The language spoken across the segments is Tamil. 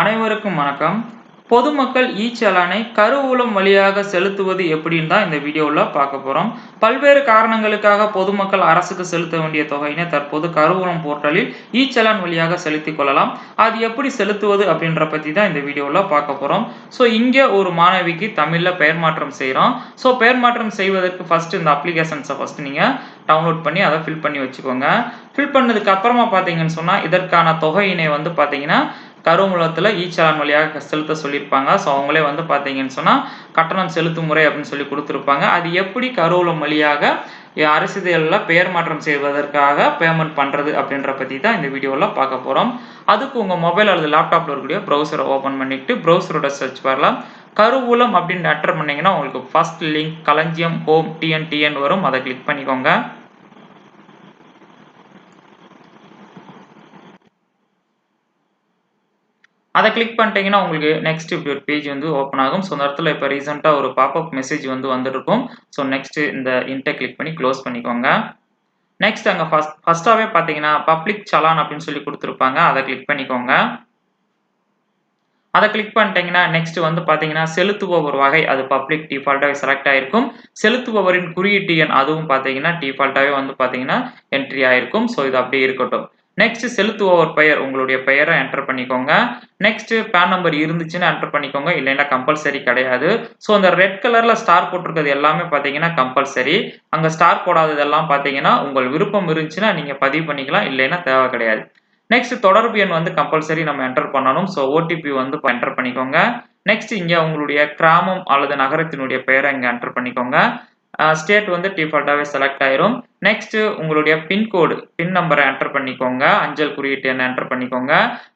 அனைவருக்கும் வணக்கம். பொதுமக்கள் இ சலானை கருவூலம் வழியாக செலுத்துவது எப்படின்னு தான் இந்த வீடியோவில் பார்க்க போகிறோம் பல்வேறு காரணங்களுக்காக பொதுமக்கள் அரசுக்கு செலுத்த வேண்டிய தொகையினை தற்போது கருவூலம் போர்ட்டலில் இ சலான் வழியாக செலுத்திக் கொள்ளலாம். அது எப்படி செலுத்துவது அப்படின்ற பற்றி தான் இந்த வீடியோவில் பார்க்க போகிறோம் ஸோ இங்கே ஒரு மாணவிக்கு தமிழில் பெயர் மாற்றம் செய்கிறோம் ஸோ பெயர் மாற்றம் செய்வதற்கு ஃபஸ்ட்டு இந்த அப்ளிகேஷன்ஸை ஃபஸ்ட் நீங்கள் டவுன்லோட் பண்ணி அதை ஃபில் பண்ணி வச்சுக்கோங்க. ஃபில் பண்ணதுக்கு அப்புறமா பார்த்தீங்கன்னு சொன்னால் இதற்கான தொகையினை வந்து பார்த்தீங்கன்னா கருவூலத்தில் ஈச்சலான் வழியாக செலுத்த சொல்லியிருப்பாங்க. ஸோ அவங்களே வந்து பார்த்தீங்கன்னு சொன்னால் கட்டணம் செலுத்தும் முறை அப்படின்னு சொல்லி கொடுத்துருப்பாங்க. அது எப்படி கருவூலம் வழியாக அரசிதழில் பெயர் மாற்றம் செய்வதற்காக பேமெண்ட் பண்ணுறது அப்படின்ற பற்றி தான் இந்த வீடியோவில் பார்க்க போகிறோம் அதுக்கு உங்கள் மொபைல் அல்லது லேப்டாப்பில் இருக்கக்கூடிய ப்ரௌசரை ஓப்பன் பண்ணிட்டு ப்ரௌசரோட சர்ச் வரலாம். கருவூலம் அப்படின்னு என்டர் பண்ணிங்கன்னா உங்களுக்கு first link Kalanjiyam home TN TN வரும். அதை கிளிக் பண்ணிக்கோங்க. அதை கிளிக் பண்ணிட்டீங்கன்னா உங்களுக்கு நெக்ஸ்ட் இப்படி ஒரு பேஜ் வந்து ஓப்பன் ஆகும். ஸோ அந்த இடத்துல இப்போ ரீசெண்டாக ஒரு பாப்அப் மெசேஜ் வந்து வந்துருக்கும். ஸோ நெக்ஸ்ட் இந்த இன்டை கிளிக் பண்ணி க்ளோஸ் பண்ணிக்கோங்க. நெக்ஸ்ட் அங்கே ஃபஸ்ட் ஃபஸ்ட்டாகவே பார்த்தீங்கன்னா பப்ளிக் சலான் அப்படின்னு சொல்லி கொடுத்துருப்பாங்க. அதை கிளிக் பண்ணிக்கோங்க. அதை கிளிக் பண்ணிட்டீங்கன்னா நெக்ஸ்ட் வந்து பார்த்தீங்கன்னா செலுத்துபவர் வகை அது பப்ளிக் டிஃபால்ட்டாகவே செலக்ட் ஆயிருக்கும். செலுத்துபவரின் குறியீட்டு எண் அதுவும் பார்த்தீங்கன்னா டிஃபால்ட்டாகவே வந்து பார்த்தீங்கன்னா என்ட்ரி ஆயிருக்கும். ஸோ இது அப்படியே இருக்கட்டும். நெக்ஸ்ட் செலுத்துபவர் பெயர் உங்களுடைய பெயரை என்டர் பண்ணிக்கோங்க. நெக்ஸ்ட் பேன் நம்பர் இருந்துச்சுன்னா என்டர் பண்ணிக்கோங்க. இல்லைன்னா கம்பல்சரி கிடையாது. ஸோ அந்த ரெட் கலர்ல ஸ்டார் போட்டிருக்கிறது எல்லாமே பார்த்தீங்கன்னா கம்பல்சரி அங்கே ஸ்டார் போடாததெல்லாம் பார்த்தீங்கன்னா உங்கள் விருப்பம் இருந்துச்சுன்னா நீங்கள் பதிவு பண்ணிக்கலாம். இல்லைன்னா தேவை கிடையாது. நெக்ஸ்ட் தொடர்பு எண் வந்து கம்பல்சரி நம்ம என்டர் பண்ணணும். ஸோ ஓடிபி வந்து என்டர் பண்ணிக்கோங்க. நெக்ஸ்ட் இங்கே உங்களுடைய கிராமம் அல்லது நகரத்தினுடைய பெயரை இங்கே என்டர் பண்ணிக்கோங்க. ஸ்டேட் வந்து டிஃபால்ட்டாகவே செலக்ட் ஆயிரும். நெக்ஸ்ட் உங்களுடைய பின்கோடு பின் நம்பரை என்டர் பண்ணிக்கோங்க. அஞ்சல் குறியீட்டு என்ன என்டர் பண்ணிக்கோங்க.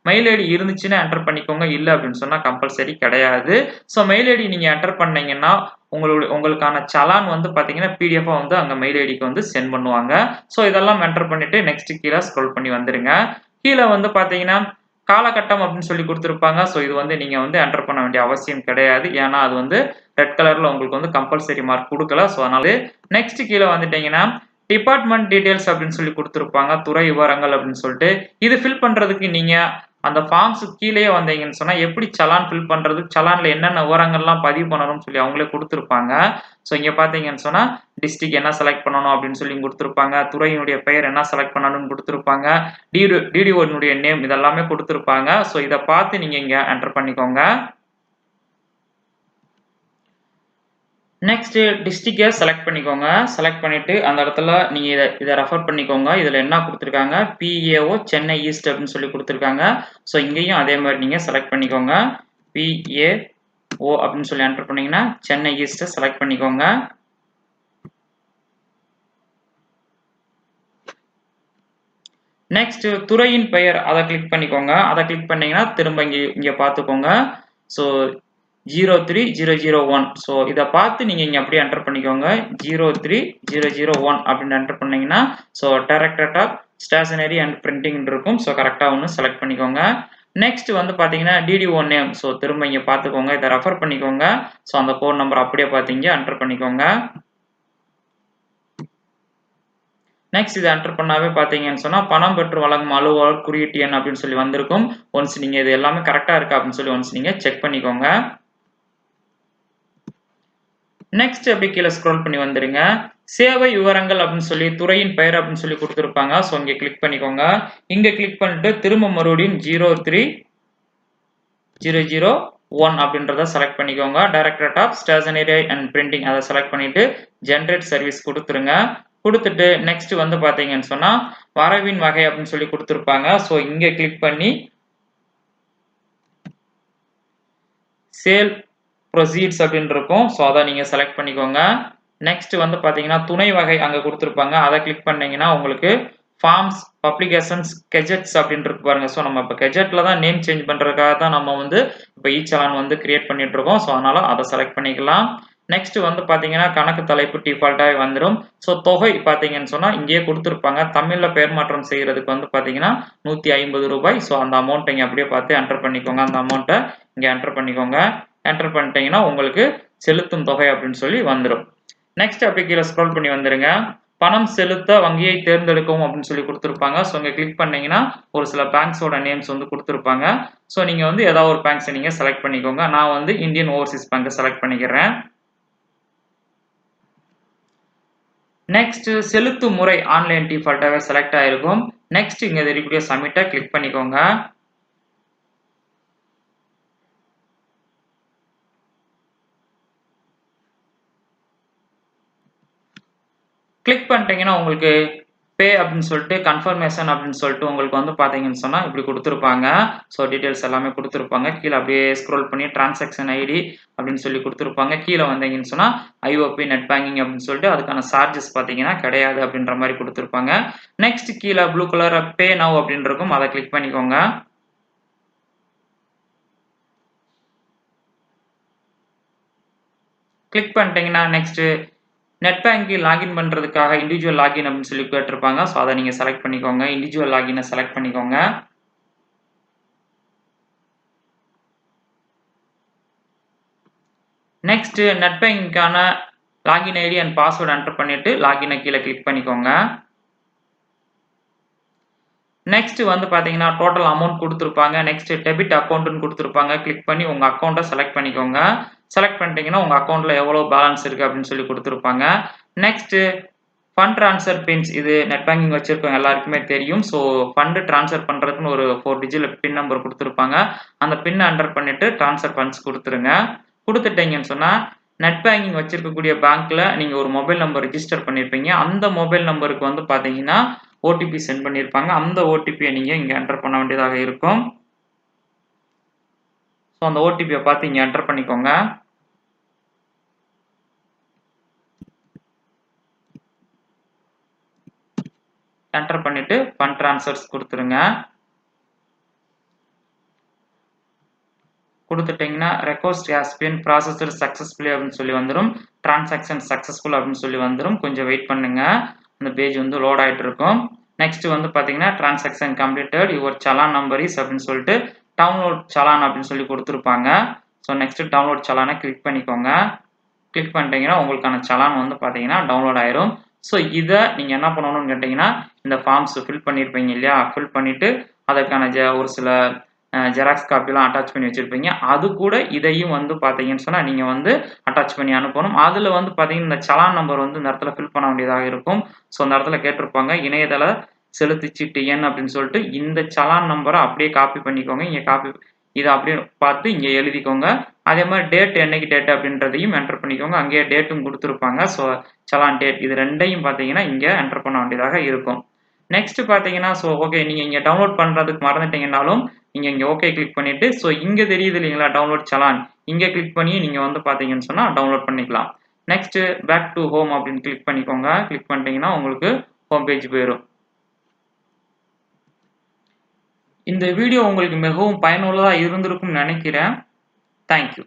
மெயில் ஐடி இருந்துச்சுன்னா என்டர் பண்ணிக்கோங்க. இல்லை அப்படின்னு சொன்னால் கம்பல்சரி கிடையாது. ஸோ மெயில் ஐடி நீங்கள் என்டர் பண்ணீங்கன்னா உங்களுடைய உங்களுக்கான சலான் வந்து பார்த்தீங்கன்னா பிடிஎஃபாக வந்து அங்கே மெயில் ஐடிக்கு வந்து சென்ட் பண்ணுவாங்க. ஸோ இதெல்லாம் என்டர் பண்ணிவிட்டு நெக்ஸ்ட் கீழே ஸ்க்ரோல் பண்ணி வந்துடுங்க கீழே வந்து பார்த்தீங்கன்னா காலகட்டம் அப்படின்னு சொல்லி கொடுத்துருப்பாங்க. ஸோ இது வந்து நீங்கள் வந்து என்டர் பண்ண வேண்டிய அவசியம் கிடையாது. ஏன்னா அது வந்து ரெட் கலரில் உங்களுக்கு வந்து கம்பல்சரி மார்க் கொடுக்கல. ஸோ அதனால நெக்ஸ்ட் கீழே வந்துட்டீங்கன்னா டிபார்ட்மெண்ட் டீடைல்ஸ் அப்படின்னு சொல்லி கொடுத்துருப்பாங்க. துறை விவரங்கள் அப்படின்னு சொல்லிட்டு. இது ஃபில் பண்ணுறதுக்கு நீங்கள் அந்த ஃபார்ம்ஸ் கீழே வந்தீங்கன்னு சொன்னால் எப்படி சலான் ஃபில் பண்ணுறது சலானில் என்னென்ன விவரங்கள்லாம் பதிவு பண்ணணும்னு சொல்லி அவங்களே கொடுத்துருப்பாங்க. ஸோ இங்கே பார்த்தீங்கன்னு சொன்னால் டிஸ்ட்ரிக் என்ன செலக்ட் பண்ணணும் அப்படின்னு சொல்லி கொடுத்துருப்பாங்க. துறையினுடைய பெயர் என்ன செலக்ட் பண்ணணும்னு கொடுத்துருப்பாங்க. டிடி டிடிஓனுடைய நேம் இதெல்லாமே கொடுத்துருப்பாங்க. ஸோ இதை பார்த்து நீங்கள் இங்கே என்டர் பண்ணிக்கோங்க. நெக்ஸ்ட் டிஸ்ட்ரிக்டை செலக்ட் பண்ணிக்கோங்க. செலக்ட் பண்ணிட்டு அந்த இடத்துல நீங்கள் இதை இதை ரெஃபர் பண்ணிக்கோங்க. இதில் என்ன கொடுத்துருக்காங்க? பிஏஓ சென்னை ஈஸ்ட் அப்படின்னு சொல்லி கொடுத்துருக்காங்க. ஸோ இங்கேயும் அதே மாதிரி நீங்கள் செலக்ட் பண்ணிக்கோங்க. பிஏஓ அப்படின்னு சொல்லி என்டர் பண்ணீங்கன்னா சென்னை ஈஸ்ட்டை செலக்ட் பண்ணிக்கோங்க. நெக்ஸ்ட் துறையின் பெயர் அதை கிளிக் பண்ணிக்கோங்க. அதை கிளிக் பண்ணிங்கன்னா திரும்ப இங்கே இங்கே பார்த்துக்கோங்க. So zero three zero zero one so இதை பார்த்து நீங்கள் இங்கே அப்படியே என்டர் பண்ணிக்கோங்க. Zero three zero zero one அப்படின்னு என்டர் பண்ணிங்கன்னா so directorate of stationery and printing இருக்கும். ஸோ கரெக்டாக ஒன்று செலக்ட் பண்ணிக்கோங்க. நெக்ஸ்ட் வந்து பார்த்தீங்கன்னா டிடிஓ நேம் ஸோ திரும்ப இங்கே பார்த்துக்கோங்க. இதை ரெஃபர் பண்ணிக்கோங்க. ஸோ அந்த ஃபோன் நம்பர் அப்படியே பார்த்தீங்க என்டர் பண்ணிக்கோங்க. நெக்ஸ்ட் இதை என்டர் பண்ணாவே பார்த்தீங்கன்னு சொன்னால் பணம் பெற்று வழங்கும் அலுவலர் குறியீட்டு எண் அப்படின்னு சொல்லி வந்திருக்கும். ஒன்ஸ் நீங்கள் இது எல்லாமே கரெக்டாக இருக்கா அப்படின்னு சொல்லி ஒன்ஸ் நீங்கள் செக் பண்ணிக்கோங்க. நெக்ஸ்ட் அப்படி கீழே ஸ்க்ரோல் பண்ணி வந்துருங்க. சேவை விவரங்கள் அப்படின்னு சொல்லி துறையின் பெயர் அப்படின்னு சொல்லி கொடுத்துருப்பாங்க. ஸோ இங்கே கிளிக் பண்ணிக்கோங்க. இங்கே கிளிக் பண்ணிட்டு திரும்ப மறுபடியும் zero three zero zero one அப்படின்றத செலக்ட் பண்ணிக்கோங்க. Directorate of stationery and printing அதை செலக்ட் பண்ணிட்டு ஜென்ரேட் சர்வீஸ் கொடுத்துருங்க. கொடுத்துட்டு நெக்ஸ்ட் வந்து பார்த்தீங்கன்னு சொன்னால் வரவின் வகை அப்படின்னு சொல்லி கொடுத்துருப்பாங்க. ஸோ இங்கே கிளிக் பண்ணி சேல் ப்ரொசீட்ஸ் அப்படின்னு இருக்கும். ஸோ அதை நீங்கள் செலக்ட் பண்ணிக்கோங்க. நெக்ஸ்ட் வந்து பார்த்தீங்கன்னா துணை வகை அங்கே கொடுத்துருப்பாங்க. அதை கிளிக் பண்ணிங்கன்னா உங்களுக்கு ஃபார்ம்ஸ் பப்ளிகேஷன்ஸ் கெஜெட்ஸ் அப்படின்னு இருக்கு பாருங்க. ஸோ நம்ம இப்போ கெஜெட்டில் தான் நேம் சேஞ்ச் பண்ணுறதுக்காக தான் நம்ம வந்து இப்போ ஈ சலான் வந்து கிரியேட் பண்ணிட்டு இருக்கோம். ஸோ அதனால் அதை செலக்ட் பண்ணிக்கலாம். நெக்ஸ்ட் வந்து பார்த்தீங்கன்னா கணக்கு தலைப்பு டிஃபால்ட்டாகவே வந்துடும் ஸோ தொகை பார்த்தீங்கன்னு சொன்னால் இங்கேயே கொடுத்துருப்பாங்க. தமிழில் பெயர் மாற்றம் செய்கிறதுக்கு வந்து பார்த்தீங்கன்னா நூற்றி ஐம்பது ரூபாய். ஸோ அந்த அமௌண்ட்டை இங்கே அப்படியே பார்த்து என்டர் பண்ணிக்கோங்க. அந்த அமௌண்ட்டை இங்கே என்டர் பண்ணிக்கோங்க. என்டர் பண்ணிட்டீங்கன்னா உங்களுக்கு செலுத்தும் தொகை அப்படின்னு சொல்லி வந்துடும் நெக்ஸ்ட் அப்படி கீழே ஸ்க்ரோல் பண்ணி வந்துருங்க. பணம் செலுத்த வங்கியை தேர்ந்தெடுக்கவும் அப்படின்னு சொல்லி கொடுத்துருப்பாங்க. ஸோ இங்கே கிளிக் பண்ணீங்கன்னா ஒரு சில பேங்க்ஸோட நேம்ஸ் வந்து கொடுத்துருப்பாங்க. ஸோ நீங்கள் வந்து ஏதாவது ஒரு பேங்க்ஸை நீங்கள் செலக்ட் பண்ணிக்கோங்க. நான் வந்து இந்தியன் ஓவர்சீஸ் பேங்க்கை செலக்ட் பண்ணிக்கிறேன். நெக்ஸ்ட் செலுத்தும் முறை ஆன்லைன் டிஃபால்ட்டாகவே செலக்ட் ஆயிருக்கும். நெக்ஸ்ட் இங்கே இருக்கக்கூடிய சப்மிட்டை கிளிக் பண்ணிக்கோங்க. கிளிக் பண்ணிட்டீங்கன்னா உங்களுக்கு பே அப்படின்னு சொல்லிட்டு கன்ஃபர்மேஷன் அப்படின்னு சொல்லிட்டு உங்களுக்கு வந்து பார்த்தீங்கன்னு சொன்னால் இப்படி கொடுத்துருப்பாங்க. ஸோ டீட்டெயில்ஸ் எல்லாமே கொடுத்துருப்பாங்க. கீழே அப்படியே ஸ்க்ரோல் பண்ணி டிரான்சாக்ஷன் ஐடி அப்படின்னு சொல்லி கொடுத்துருப்பாங்க. கீழே வந்தீங்கன்னு சொன்னால் ஐஓபி நெட் பேங்கிங் அப்படின்னு சொல்லிட்டு அதுக்கான சார்ஜஸ் பார்த்தீங்கன்னா கிடையாது அப்படின்ற மாதிரி கொடுத்துருப்பாங்க. நெக்ஸ்ட் கீழே ப்ளூ கலர் பே நவ் அப்படின்னு இருக்கும். அதை கிளிக் பண்ணிக்கோங்க. கிளிக் பண்ணிட்டீங்கன்னா நெக்ஸ்ட்டு நெட் பேங்கிங் லாகின் பண்ணுறதுக்காக இண்டிவிஜுவல் லாகின் அப்படின்னு சொல்லி கேட்டிருப்பாங்க. ஸோ அதை நீங்கள் செலக்ட் பண்ணிக்கோங்க. இண்டிவிஜுவல் லாகினை செலக்ட் பண்ணிக்கோங்க. Next net பேங்கிங்கான login ID and password enter பண்ணிவிட்டு லாகினை கீழே கிளிக் பண்ணிக்கோங்க. நெக்ஸ்ட் வந்து பார்த்தீங்கன்னா டோட்டல் அமௌண்ட் கொடுத்துருப்பாங்க. நெக்ஸ்ட் டெபிட் அக்கௌண்ட்டுன்னு கொடுத்துருப்பாங்க. கிளிக் பண்ணி உங்கள் அக்கௌண்ட்டை செலக்ட் பண்ணிக்கோங்க. செலக்ட் பண்ணிட்டீங்கன்னா உங்கள் அக்கௌண்ட்டில் எவ்வளோ பேலன்ஸ் இருக்குது அப்படின்னு சொல்லி கொடுத்துருப்பாங்க. நெக்ஸ்ட்டு ஃபண்ட் ட்ரான்ஸ்ஃபர் பின்ஸ் இது நெட் பேங்கிங் வச்சுருக்கவங்க எல்லாருக்குமே தெரியும். ஸோ ஃபண்டு ட்ரான்ஸ்ஃபர் பண்ணுறதுக்குன்னு ஒரு ஃபோர் டிஜிட் பின் நம்பர் கொடுத்துருப்பாங்க. அந்த பின் என்டர் பண்ணிவிட்டு ட்ரான்ஸ்ஃபர் ஃபண்ட்ஸ் கொடுத்துருங்க. கொடுத்துட்டீங்கன்னு சொன்னால் நெட் பேங்கிங் வச்சுருக்கக்கூடிய பேங்க்கில் நீங்கள் ஒரு மொபைல் நம்பர் ரிஜிஸ்டர் பண்ணியிருப்பீங்க அந்த மொபைல் நம்பருக்கு வந்து பார்த்தீங்கன்னா ஓடிபி சென்ட் பண்ணியிருப்பாங்க அந்த ஓடிபியை நீங்கள் இங்கே என்டர் பண்ண வேண்டியதாக இருக்கும். ஸோ அந்த ஓடிபியை பார்த்து இங்கே என்டர் பண்ணிக்கோங்க. என்டர் பண்ணிட்டு ஃபண்ட் ட்ரான்ஸ்ஃபர்ஸ் கொடுத்துருங்க. கொடுத்துட்டிங்கன்னா request has been processed successfully அப்படின்னு சொல்லி வந்துடும் டிரான்சாக்ஷன் சக்ஸஸ்ஃபுல் அப்படின்னு சொல்லி வந்துடும் கொஞ்சம் வெயிட் பண்ணுங்க. அந்த பேஜ் வந்து லோட் ஆகிட்டு இருக்கும் நெக்ஸ்ட் வந்து பார்த்தீங்கன்னா transaction completed your challan number is அப்படின்னு சொல்லிட்டு டவுன்லோட் சலான் அப்படின்னு சொல்லி கொடுத்துருப்பாங்க. ஸோ நெக்ஸ்ட்டு டவுன்லோட் சலானை கிளிக் பண்ணிக்கோங்க. கிளிக் பண்ணிட்டீங்கன்னா உங்களுக்கான சலான் வந்து பார்த்தீங்கன்னா டவுன்லோட் ஆயிரும். ஸோ இதை நீங்கள் என்ன பண்ணணும்னு கேட்டிங்கன்னா இந்த ஃபார்ம்ஸ் ஃபில் பண்ணியிருப்பீங்க இல்லையா? ஃபில் பண்ணிவிட்டு அதற்கான ஜ ஒரு சில ஜெராக்ஸ் காப்பிலாம் அட்டாச் பண்ணி வச்சுருப்பீங்க. அது கூட இதையும் வந்து பார்த்தீங்கன்னு சொன்னால் நீங்கள் வந்து அட்டாச் பண்ணி அனுப்பணும். அதில் வந்து பார்த்தீங்கன்னா இந்த சலான் நம்பர் வந்து இந்த இடத்துல ஃபில் பண்ண வேண்டியதாக இருக்கும். ஸோ அந்த இடத்துல கேட்டிருப்பாங்க. இணையதள செலுத்திச்சிட்டு சீட்டு எண் அப்படின்னு சொல்லிட்டு இந்த சலான் நம்பரை அப்படியே காப்பி பண்ணிக்கோங்க. இங்கே காப்பி இதை அப்படியே பார்த்து இங்கே எழுதிக்கோங்க. அதே மாதிரி டேட் என்னைக்கு டேட் அப்படின்றதையும் என்டர் பண்ணிக்கோங்க. அங்கேயே டேட்டும் கொடுத்துருப்பாங்க. ஸோ சலான் டேட் இது ரெண்டையும் பார்த்தீங்கன்னா இங்கே என்டர் பண்ண வேண்டியதாக இருக்கும். நெக்ஸ்ட் பார்த்தீங்கன்னா ஸோ ஓகே நீங்கள் இங்கே டவுன்லோட் பண்ணுறதுக்கு மறந்துட்டீங்கனாலும் நீங்கள் இங்கே ஓகே கிளிக் பண்ணிவிட்டு ஸோ இங்கே தெரியுது இல்லைங்களா டவுன்லோட் சலான். இங்கே கிளிக் பண்ணி நீங்கள் வந்து பார்த்தீங்கன்னு சொன்னால் டவுன்லோட் பண்ணிக்கலாம். நெக்ஸ்ட் பேக் டு ஹோம் அப்படின்னு கிளிக் பண்ணிக்கோங்க. கிளிக் பண்ணிட்டீங்கன்னா உங்களுக்கு ஹோம் பேஜ் போயிடும் இந்த வீடியோ உங்களுக்கு மிகவும் பயனுள்ளதாக இருந்திருக்கும்னு நினைக்கிறேன். தேங்க்யூ